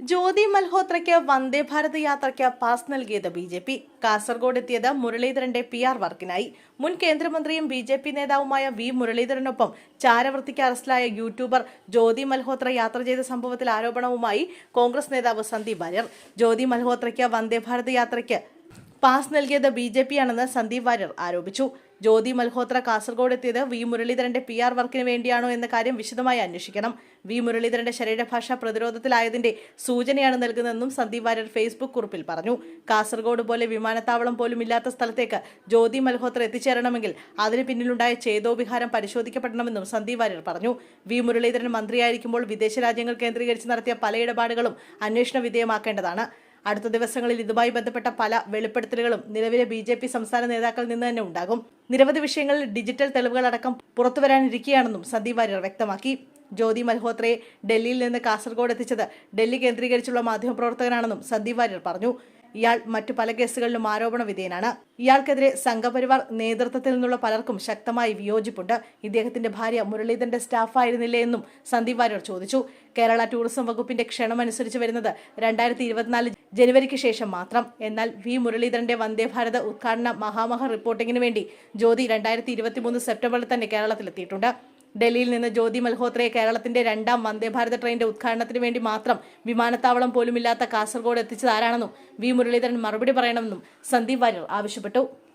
ജ്യോതി മൽഹോത്രയ്ക്ക് വന്ദേ ഭാരത് യാത്രയ്ക്ക് പാസ് നൽകിയത് B J P. Kasaragod എത്തിയത് മുരളീധരന്റെ പി ആർ വർക്കിനായി. മുൻ കേന്ദ്രമന്ത്രിയും ബി ജെ പി നേതാവുമായ വി മുരളീധരനൊപ്പം ചാരവൃത്തിക്ക് അറസ്റ്റിലായ യൂട്യൂബർ ജ്യോതി മൽഹോത്ര യാത്ര ചെയ്ത സംഭവത്തിൽ ആരോപണവുമായി കോൺഗ്രസ് നേതാവ് സന്ദീപ് വാര്യർ. ജ്യോതി മൽഹോത്രയ്ക്ക് വന്ദേ ഭാരത് യാത്രയ്ക്ക് പാസ് നൽകിയത് ബി ജെ പി ആണെന്ന് സന്ദീപ് വാര്യർ ആരോപിച്ചു. ജ്യോതി മൽഹോത്ര കാസർഗോഡ് എത്തിയത് വി മുരളീധരന്റെ പി ആർ വർക്കിന് വേണ്ടിയാണോ എന്ന കാര്യം വിശദമായി അന്വേഷിക്കണം. വി മുരളീധരന്റെ ശരീരഭാഷ പ്രതിരോധത്തിലായതിന്റെ സൂചനയാണ് നൽകുന്നതെന്നും സന്ദീപ് വാര്യർ ഫേസ്ബുക്ക് കുറിപ്പിൽ പറഞ്ഞു. കാസർഗോഡ് പോലെ വിമാനത്താവളം പോലും ഇല്ലാത്ത സ്ഥലത്തേക്ക് ജ്യോതി മൽഹോത്ര എത്തിച്ചേരണമെങ്കിൽ അതിന് പിന്നിലുണ്ടായ ചേതോവിഹാരം പരിശോധിക്കപ്പെടണമെന്നും സന്ദീപ് വാര്യർ പറഞ്ഞു. വി മുരളീധരൻ മന്ത്രിയായിരിക്കുമ്പോൾ വിദേശ രാജ്യങ്ങൾ കേന്ദ്രീകരിച്ച് നടത്തിയ പല ഇടപാടുകളും അന്വേഷണ വിധേയമാക്കേണ്ടതാണ്. അടുത്ത ദിവസങ്ങളിൽ ഇതുമായി ബന്ധപ്പെട്ട പല വെളിപ്പെടുത്തലുകളും നിലവിലെ ബി ജെ പി സംസ്ഥാന നേതാക്കളിൽ നിന്ന് തന്നെ ഉണ്ടാകും. നിരവധി വിഷയങ്ങളിൽ ഡിജിറ്റൽ തെളിവുകളടക്കം പുറത്തുവരാനിരിക്കുകയാണെന്നും സന്ദീപ് വാര്യർ വ്യക്തമാക്കി. ജ്യോതി മൽഹോത്രയെ ഡൽഹിയിൽ നിന്ന് കാസർഗോഡ് എത്തിച്ചത് ഡൽഹി കേന്ദ്രീകരിച്ചുള്ള മാധ്യമപ്രവർത്തകനാണെന്നും സന്ദീപ് വാര്യർ പറഞ്ഞു. ഇയാൾ മറ്റു പല കേസുകളിലും ആരോപണ വിധേയനാണ്. ഇയാൾക്കെതിരെ സംഘപരിവാർ നേതൃത്വത്തിൽ നിന്നുള്ള പലർക്കും ശക്തമായി വിയോജിപ്പുണ്ട്. ഇദ്ദേഹത്തിന്റെ ഭാര്യ മുരളീധരന്റെ സ്റ്റാഫായിരുന്നില്ലേ എന്നും സന്ദീപ് വാര്യർ ചോദിച്ചു. കേരള ടൂറിസം വകുപ്പിന്റെ ക്ഷണമനുസരിച്ച് വരുന്നത് രണ്ടായിരത്തി ഇരുപത്തിനാല് ജനുവരിക്ക് ശേഷം മാത്രം. എന്നാൽ വി. മുരളീധരന്റെ വന്ദേ ഭാരത് ഉദ്ഘാടന മഹാമഹ റിപ്പോർട്ടിങ്ങിന് വേണ്ടി ജ്യോതി രണ്ടായിരത്തി ഇരുപത്തിമൂന്ന് സെപ്റ്റംബറിൽ തന്നെ കേരളത്തിലെത്തിയിട്ടുണ്ട്. ഡൽഹിയിൽ നിന്ന് ജ്യോതി മൽഹോത്രയെ കേരളത്തിന്റെ രണ്ടാം വന്ദേ ഭാരത് ട്രെയിനിന്റെ ഉദ്ഘാടനത്തിന് വേണ്ടി മാത്രം വിമാനത്താവളം പോലുമില്ലാത്ത കാസർഗോഡ് എത്തിച്ചതാരാണെന്നും വി. മുരളീധരൻ മറുപടി പറയണമെന്നും സന്ദീപ് വാര്യർ ആവശ്യപ്പെട്ടു.